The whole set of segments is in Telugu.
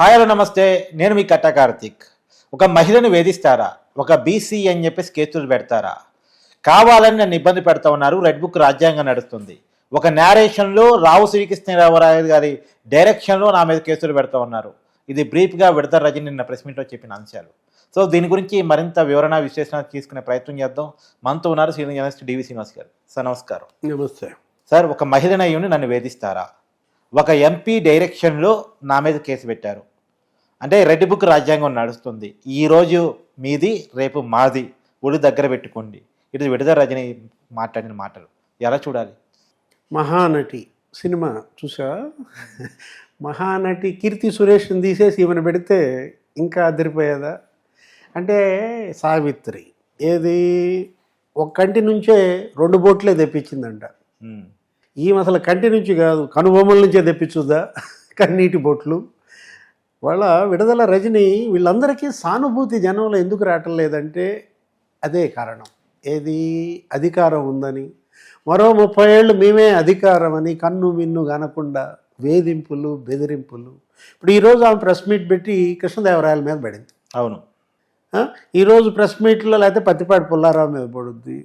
హాయ్ హలో నమస్తే. నేను మీ కట్ట కార్తిక్. ఒక మహిళను వేధిస్తారా? ఒక బీసీ అని చెప్పేసి కేసులు పెడతారా? కావాలని నన్ను ఇబ్బంది పెడతా ఉన్నారు. రెడ్ బుక్ రాజ్యాంగం నడుస్తుంది. ఒక నేరేషన్లో రావు శ్రీకృష్ణరావు గారి డైరెక్షన్లో నా మీద కేసులు పెడతా ఉన్నారు. ఇది బ్రీఫ్గా విడత రజని నిన్న ప్రెస్ మీట్లో చెప్పిన అంశాలు. సో దీని గురించి మరింత వివరణ విశ్లేషణ తీసుకునే ప్రయత్నం చేద్దాం. మనతో ఉన్నారు సీనియర్ జర్నలిస్ట్ డివి శ్రీనివాస్ గారు. సార్ నమస్కారం. నమస్తే. సార్ ఒక మహిళనయ్యుని నన్ను వేధిస్తారా? ఒక ఎంపీ డైరెక్షన్లో నా మీద కేసు పెట్టారు. అంటే రెడ్ బుక్ రాజ్యాంగం నడుస్తుంది. ఈరోజు మీది రేపు మాది. ఒడి దగ్గర పెట్టుకోండి. ఇది విడుదల రజని మాట్లాడిన మాటలు. ఎలా చూడాలి? మహానటి సినిమా చూసా? మహానటి కీర్తి సురేష్ని తీసేసి ఈమెను పెడితే ఇంకా అదిరిపోయేదా? అంటే సావిత్రి. ఏది? ఒక కంటి నుంచే రెండు బోట్లే తెప్పించిందంట. ఈమె అసలు కంటి నుంచి కాదు కనుబొమ్మల నుంచే తెప్పించుద్దా? కన్నీటి బొట్లు. వాళ్ళ విడుదల రజని వీళ్ళందరికీ సానుభూతి జనంలో ఎందుకు రావటం లేదంటే అదే కారణం. ఏది అధికారం ఉందని. మరో ముప్పై ఏళ్ళు మేమే అధికారం అని కన్ను మిన్ను కానకుండా వేధింపులు బెదిరింపులు. ఇప్పుడు ఈరోజు ఆమె ప్రెస్ మీట్ పెట్టి కృష్ణదేవరాయల మీద పడింది. అవును? ఈరోజు ప్రెస్ మీట్లో లేకపోతే పత్తిపాటి పుల్లారావు మీద పడుద్ది?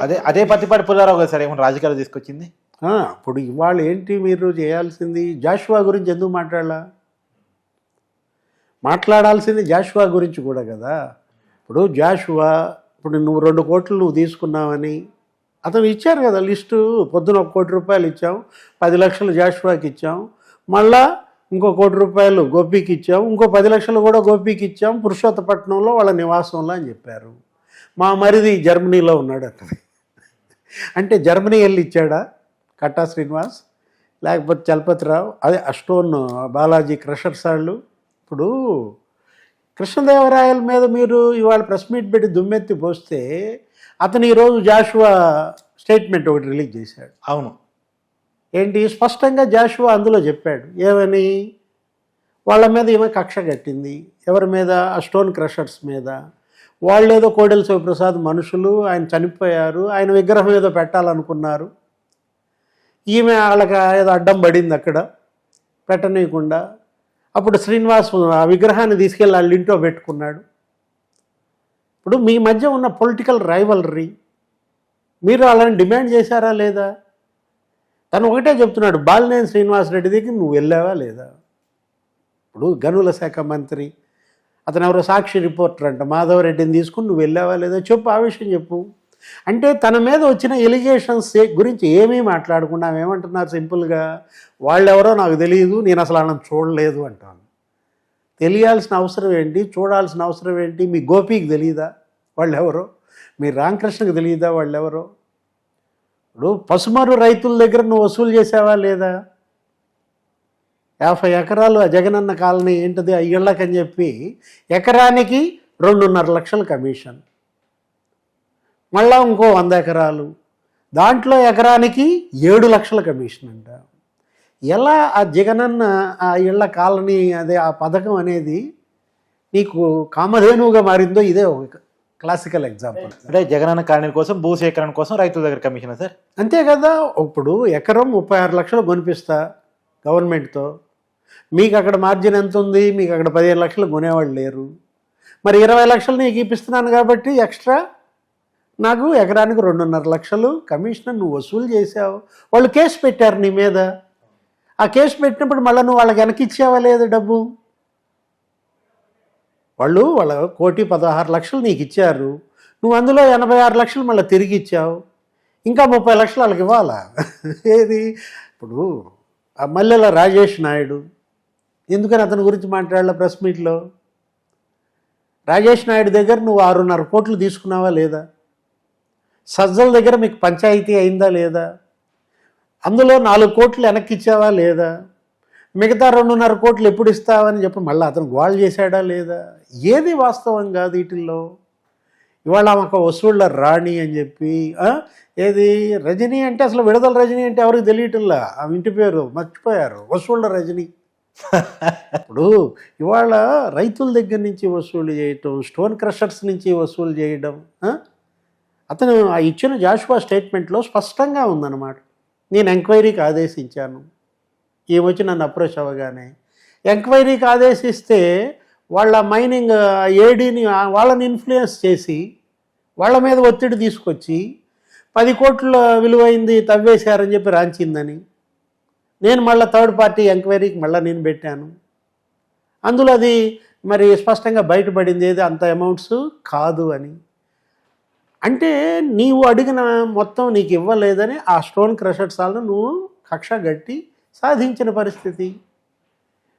అదే అదే పత్తిపాటి పుల్లారావు కదా సార్ ఏమైనా రాజకీయాలు తీసుకొచ్చింది? ఇప్పుడు ఇవాళ ఏంటి మీరు చేయాల్సింది? జాషువా గురించి ఎందుకు మాట్లాడాల? మాట్లాడాల్సింది జాషువా గురించి కూడా కదా. ఇప్పుడు జాషువా ఇప్పుడు నువ్వు రెండు కోట్లు నువ్వు తీసుకున్నావని అతను ఇచ్చారు కదా లిస్టు. పొద్దున ఒక కోటి రూపాయలు ఇచ్చాం పది లక్షలు జాషువాకి ఇచ్చాం మళ్ళా ఇంకో కోటి రూపాయలు గోపికి ఇచ్చాం ఇంకో పది లక్షలు కూడా గోపికి ఇచ్చాం పురుషోత్తపట్నంలో వాళ్ళ నివాసంలో అని చెప్పారు. మా మరిది జర్మనీలో ఉన్నాడు అక్కడ అంటే జర్మనీ వెళ్ళి ఇచ్చాడా? కట్టా శ్రీనివాస్ లేకపోతే చలపతిరావు అదే అస్టోన్ బాలాజీ క్రషర్స్ వాళ్ళు ఇప్పుడు కృష్ణదేవరాయల మీద మీరు ఇవాళ ప్రెస్ మీట్ పెట్టి దుమ్మెత్తి పోస్తే అతను ఈరోజు జాషువా స్టేట్మెంట్ ఒకటి రిలీజ్ చేశాడు. అవును. ఏంటి? స్పష్టంగా జాషువా అందులో చెప్పాడు. ఏమని? వాళ్ళ మీద ఈమె కక్ష కట్టింది. ఎవరి మీద? ఆ స్టోన్ క్రషర్స్ మీద. వాళ్ళేదో కోడెల శివప్రసాద్ మనుషులు ఆయన చనిపోయారు ఆయన విగ్రహం ఏదో పెట్టాలనుకున్నారు. ఈమె వాళ్ళకి ఏదో అడ్డం పడింది అక్కడ పెట్టనీయకుండా. అప్పుడు శ్రీనివాస్ ఆ విగ్రహాన్ని తీసుకెళ్ళి వాళ్ళ ఇంట్లో పెట్టుకున్నాడు. ఇప్పుడు మీ మధ్య ఉన్న పొలిటికల్ రైవలరీ మీరు వాళ్ళని డిమాండ్ చేశారా లేదా? తను ఒకటే చెప్తున్నాడు బాలినేని శ్రీనివాసరెడ్డి దగ్గర నువ్వు వెళ్ళావా లేదా? ఇప్పుడు గనుల శాఖ మంత్రి అతను ఎవరో సాక్షి రిపోర్టర్ అంట మాధవరెడ్డిని తీసుకుని నువ్వు వెళ్ళావా లేదా? చెప్పు ఆ విషయం చెప్పు. అంటే తన మీద వచ్చిన ఎలిగేషన్స్ గురించి ఏమీ మాట్లాడకుండా ఏమంటున్నారు సింపుల్గా? వాళ్ళెవరో నాకు తెలియదు నేను అసలు వాళ్ళని చూడలేదు అంటాను. తెలియాల్సిన అవసరం ఏంటి? చూడాల్సిన అవసరం ఏంటి? మీ గోపికి తెలియదా వాళ్ళెవరో? మీ రామకృష్ణకి తెలియదా వాళ్ళెవరో? ఇప్పుడు పసుమరు రైతుల దగ్గర నువ్వు వసూలు చేసావా లేదా? యాభై ఎకరాలు ఆ జగనన్న కాలనీ ఏంటిది? అయ్యళ్ళకని చెప్పి ఎకరానికి రెండున్నర లక్షల కమిషన్. మళ్ళా ఇంకో వంద ఎకరాలు. దాంట్లో ఎకరానికి ఏడు లక్షల కమిషన్ అంట. ఎలా ఆ జగనన్న ఆ ఇళ్ళ కాలనీ అదే ఆ పథకం అనేది నీకు కామధేనువుగా మారిందో ఇదే ఒక క్లాసికల్ ఎగ్జాంపుల్ అంటే జగనన్న కాలనీ కోసం భూసేకరణ కోసం రైతుల దగ్గర కమిషన్ సార్? అంతే కదా ఇప్పుడు ఎకరం ముప్పై ఆరు లక్షలు కొనిపిస్తా గవర్నమెంట్తో. మీకు అక్కడ మార్జిన్ ఎంత ఉంది? మీకు అక్కడ పదిహేను లక్షలు కొనేవాళ్ళు లేరు. మరి ఇరవై లక్షలు నీకు ఇప్పిస్తున్నాను కాబట్టి ఎక్స్ట్రా నాకు ఎకరానికి రెండున్నర లక్షలు కమిషన్ నువ్వు వసూలు చేసావు వాళ్ళు కేసు పెట్టారు నీ మీద. ఆ కేసు పెట్టినప్పుడు మళ్ళీ నువ్వు వాళ్ళకి వెనకిచ్చావా ఇచ్చావా లేదు డబ్బు? వాళ్ళు వాళ్ళ కోటి పదహారు లక్షలు నీకు ఇచ్చారు. నువ్వు అందులో ఎనభై ఆరు లక్షలు మళ్ళీ తిరిగి ఇచ్చావు. ఇంకా ముప్పై లక్షలు వాళ్ళకి ఇవ్వాలా? ఏది? ఇప్పుడు ఆ మల్లెల రాజేష్ నాయుడు. ఎందుకని అతని గురించి మాట్లాడాల ప్రెస్ మీట్లో? రాజేష్ నాయుడు దగ్గర నువ్వు ఆరున్నర కోట్లు తీసుకున్నావా లేదా? సజ్జల దగ్గర మీకు పంచాయతీ అయిందా లేదా? అందులో నాలుగు కోట్లు వెనక్కి ఇచ్చావా లేదా? మిగతా రెండున్నర కోట్లు ఎప్పుడు ఇస్తావని చెప్పి మళ్ళీ అతను గోల్ చేశాడా లేదా? ఏది వాస్తవం కాదు వీటిల్లో. ఇవాళ ఒక వసూళ్ళ రాణి అని చెప్పి ఏది? రజనీ అంటే అసలు విడుదల రజనీ అంటే ఎవరికి తెలియటంలా? ఆ ఇంటి పేరు మర్చిపోయారు. వసూళ్ళ రజనీ. ఇప్పుడు ఇవాళ రైతుల దగ్గర నుంచి వసూలు చేయటం స్టోన్ క్రషర్స్ నుంచి వసూలు చేయడం అతను ఆ ఇచ్చిన జాషువా స్టేట్మెంట్లో స్పష్టంగా ఉందన్నమాట. నేను ఎంక్వైరీకి ఆదేశించాను. ఏమొచ్చి నన్ను అప్రోచ్ అవ్వగానే. ఎంక్వైరీకి ఆదేశిస్తే వాళ్ళ మైనింగ్ ఏడీని వాళ్ళని ఇన్ఫ్లుయెన్స్ చేసి వాళ్ళ మీద ఒత్తిడి తీసుకొచ్చి పది కోట్ల విలువైంది తవ్వేశారని చెప్పి రాంచిందని. నేను మళ్ళీ థర్డ్ పార్టీ ఎంక్వైరీకి మళ్ళీ నేను పెట్టాను. అందులో అది మరి స్పష్టంగా బయటపడింది ఏది? అంత అమౌంట్స్ కాదు అని. అంటే నీవు అడిగిన మొత్తం నీకు ఇవ్వలేదని ఆ స్టోన్ క్రషర్స్ వాళ్ళను నువ్వు కక్ష గట్టి సాధించిన పరిస్థితి.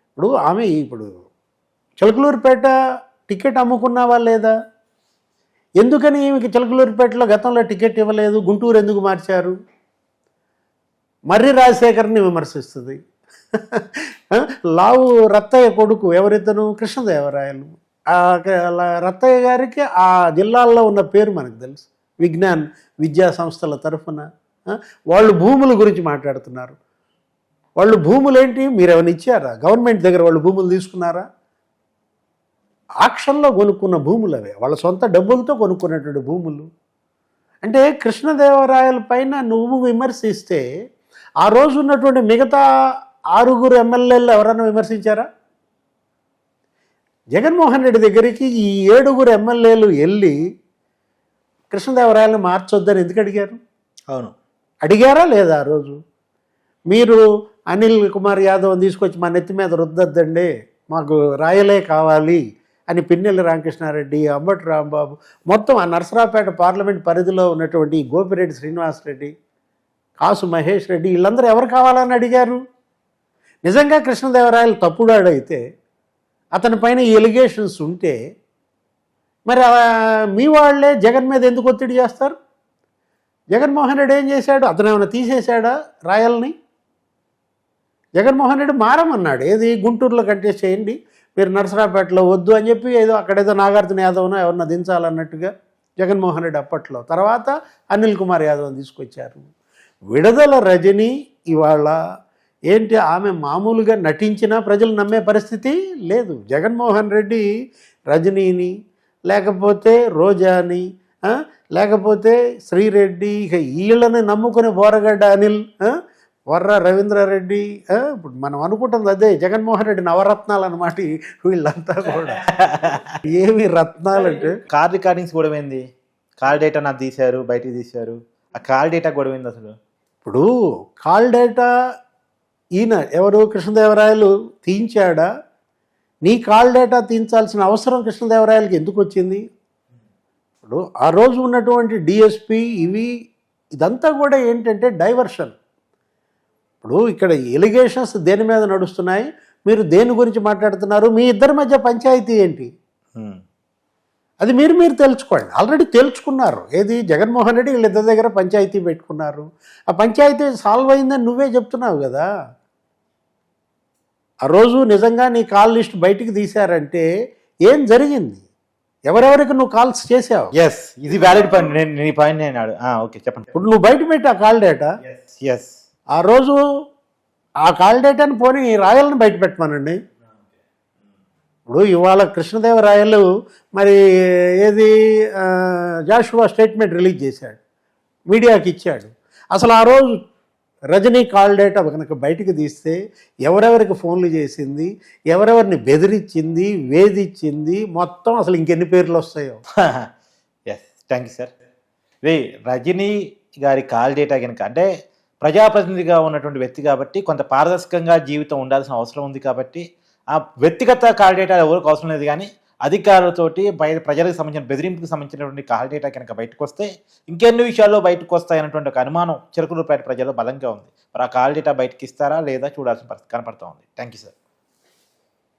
ఇప్పుడు ఆమె ఇప్పుడు చిలకలూరుపేట టికెట్ అమ్ముకున్నావా లేదా? ఎందుకని ఈమెకి చిలకలూరుపేటలో గతంలో టికెట్ ఇవ్వలేదు? గుంటూరు ఎందుకు మార్చారు? మర్రి రాజశేఖర్ని విమర్శిస్తుంది. లావు రత్తయ్య కొడుకు ఎవరిద్దను కృష్ణదేవరాయలు. రత్తయ్య గారికి ఆ జిల్లాల్లో ఉన్న పేరు మనకు తెలుసు. విజ్ఞాన్ విద్యా సంస్థల తరఫున వాళ్ళు భూముల గురించి మాట్లాడుతున్నారు. వాళ్ళు భూములు ఏంటి మీరు ఏమైనా ఇచ్చారా? గవర్నమెంట్ దగ్గర వాళ్ళు భూములు తీసుకున్నారా? ఆక్షన్లో కొనుక్కున్న భూములు అవే. వాళ్ళ సొంత డబ్బులతో కొనుక్కున్నటువంటి భూములు. అంటే కృష్ణదేవరాయల పైన నువ్వు విమర్శిస్తే ఆ రోజు ఉన్నటువంటి మిగతా ఆరుగురు ఎమ్మెల్యేలు ఎవరైనా విమర్శించారా? జగన్మోహన్ రెడ్డి దగ్గరికి ఈ ఏడుగురు ఎమ్మెల్యేలు వెళ్ళి కృష్ణదేవరాయలను మార్చొద్దని ఎందుకు అడిగారు? అవును. అడిగారా లేదా ఆ రోజు? మీరు అనిల్ కుమార్ యాదవ్ తీసుకొచ్చి మా నెత్తి మీద రుద్దద్దండి మాకు రాయలే కావాలి అని పిన్నెల్లి రామకృష్ణారెడ్డి అంబటి రాంబాబు మొత్తం ఆ నరసరావుపేట పార్లమెంట్ పరిధిలో ఉన్నటువంటి గోపిరెడ్డి శ్రీనివాసరెడ్డి కాసు మహేష్ రెడ్డి వీళ్ళందరూ ఎవరు కావాలని అడిగారు? నిజంగా కృష్ణదేవరాయలు తప్పుడాడైతే అతని పైన ఈ ఎలిగేషన్స్ ఉంటే మరి మీ వాళ్ళే జగన్ మీద ఎందుకు ఒత్తిడి చేస్తారు? జగన్మోహన్ రెడ్డి ఏం చేశాడు? అతను ఏమైనా తీసేశాడా రాయల్ని? జగన్మోహన్ రెడ్డి మారమన్నాడు. ఏది? గుంటూరులో కంటెస్ట్ చేయండి. మీరు నరసరాపేటలో వద్దు అని చెప్పి ఏదో అక్కడేదో నాగార్జున యాదవ్ను ఎవరన్నా దించాలన్నట్టుగా జగన్మోహన్ రెడ్డి అప్పట్లో. తర్వాత అనిల్ కుమార్ యాదవ్ని తీసుకొచ్చారు. విడుదల రజని ఇవాళ ఏంటి ఆమె మామూలుగా నటించినా ప్రజలు నమ్మే పరిస్థితి లేదు. జగన్మోహన్ రెడ్డి రజనీని లేకపోతే రోజాని లేకపోతే శ్రీరెడ్డి ఇక వీళ్ళని నమ్ముకుని బోరగడ్డ అనిల్ వర్ర రవీంద్రారెడ్డి ఇప్పుడు మనం అనుకుంటుంది అదే జగన్మోహన్ రెడ్డి నవరత్నాలు అన్నమాట ఈ వీళ్ళంతా కూడా. ఏమి రత్నాలు అంటే? కార్ రికార్డింగ్స్ గొడవ ఏంది కాల్ డేటా నాకు తీశారు బయటికి తీశారు. ఆ కాల్ డేటా గొడవ ఏంది అసలు. ఇప్పుడు కాల్ డేటా ఈయన ఎవరు? కృష్ణదేవరాయలు తీయించాడా? నీ కాల్ డేటా తీయించాల్సిన అవసరం కృష్ణదేవరాయలకి ఎందుకు వచ్చింది? ఇప్పుడు ఆ రోజు ఉన్నటువంటి డిఎస్పి ఇవి ఇదంతా కూడా ఏంటంటే డైవర్షన్. ఇప్పుడు ఇక్కడ ఎలిగేషన్స్ దేని మీద నడుస్తున్నాయి? మీరు దేని గురించి మాట్లాడుతున్నారు? మీ ఇద్దరి మధ్య పంచాయతీ ఏంటి. అది మీరు మీరు తెలుసుకోండి. ఆల్రెడీ తెలుసుకున్నారు. ఏది? జగన్మోహన్ రెడ్డి వీళ్ళిద్దరి దగ్గర పంచాయతీ పెట్టుకున్నారు. ఆ పంచాయతీ సాల్వ్ అయిందని నువ్వే చెప్తున్నావు కదా. ఆ రోజు నిజంగా నీ కాల్ లిస్ట్ బయటికి తీశారంటే ఏం జరిగింది? ఎవరెవరికి నువ్వు కాల్స్ చేసావు ఎస్ ఇది వ్యాలిడ్ పాయింట్ నేను నీ పాయింట్ నేను ఓకే చెప్పండి. ఇప్పుడు నువ్వు బయట పెట్టి ఆ కాల్ డేటా? ఎస్ ఆ రోజు ఆ కాల్ డేటాని పోనీ రాయల్ని బయట పెట్టమనండి. ఇప్పుడు ఇవాళ కృష్ణదేవరాయలు మరి ఏది జాషువా స్టేట్మెంట్ రిలీజ్ చేశాడు. మీడియాకి ఇచ్చాడు. అసలు ఆ రోజు రజనీ కాల్ డేటా కనుక బయటికి తీస్తే ఎవరెవరికి ఫోన్లు చేసింది ఎవరెవరిని బెదిరించింది వేధించింది మొత్తం అసలు ఇంకెన్ని పేర్లు వస్తాయో. ఎస్ థ్యాంక్ యూ సార్ రే రజనీ గారి కాల్ డేటా కనుక అంటే ప్రజాప్రతినిధిగా ఉన్నటువంటి వ్యక్తి కాబట్టి కొంత పారదర్శకంగా జీవితం ఉండాల్సిన అవసరం ఉంది కాబట్టి ఆ వ్యక్తిగత కాల్ డేటా ఎవరికి అవసరం లేదు కానీ అధికారులతోటి బయట ప్రజలకు సంబంధించిన బెదిరింపుకి సంబంధించినటువంటి కాల్ డేటా కనుక బయటకు వస్తే ఇంకెన్ని విషయాల్లో బయటకు వస్తాయన్నటువంటి ఒక అనుమానం చిరకులపేట ప్రజల్లో బలంగా ఉంది. మరి ఆ కాల్ డేటా బయటకి ఇస్తారా లేదా చూడాల్సిన పరిస్థితి కనపడుతూ ఉంది. Thank you sir.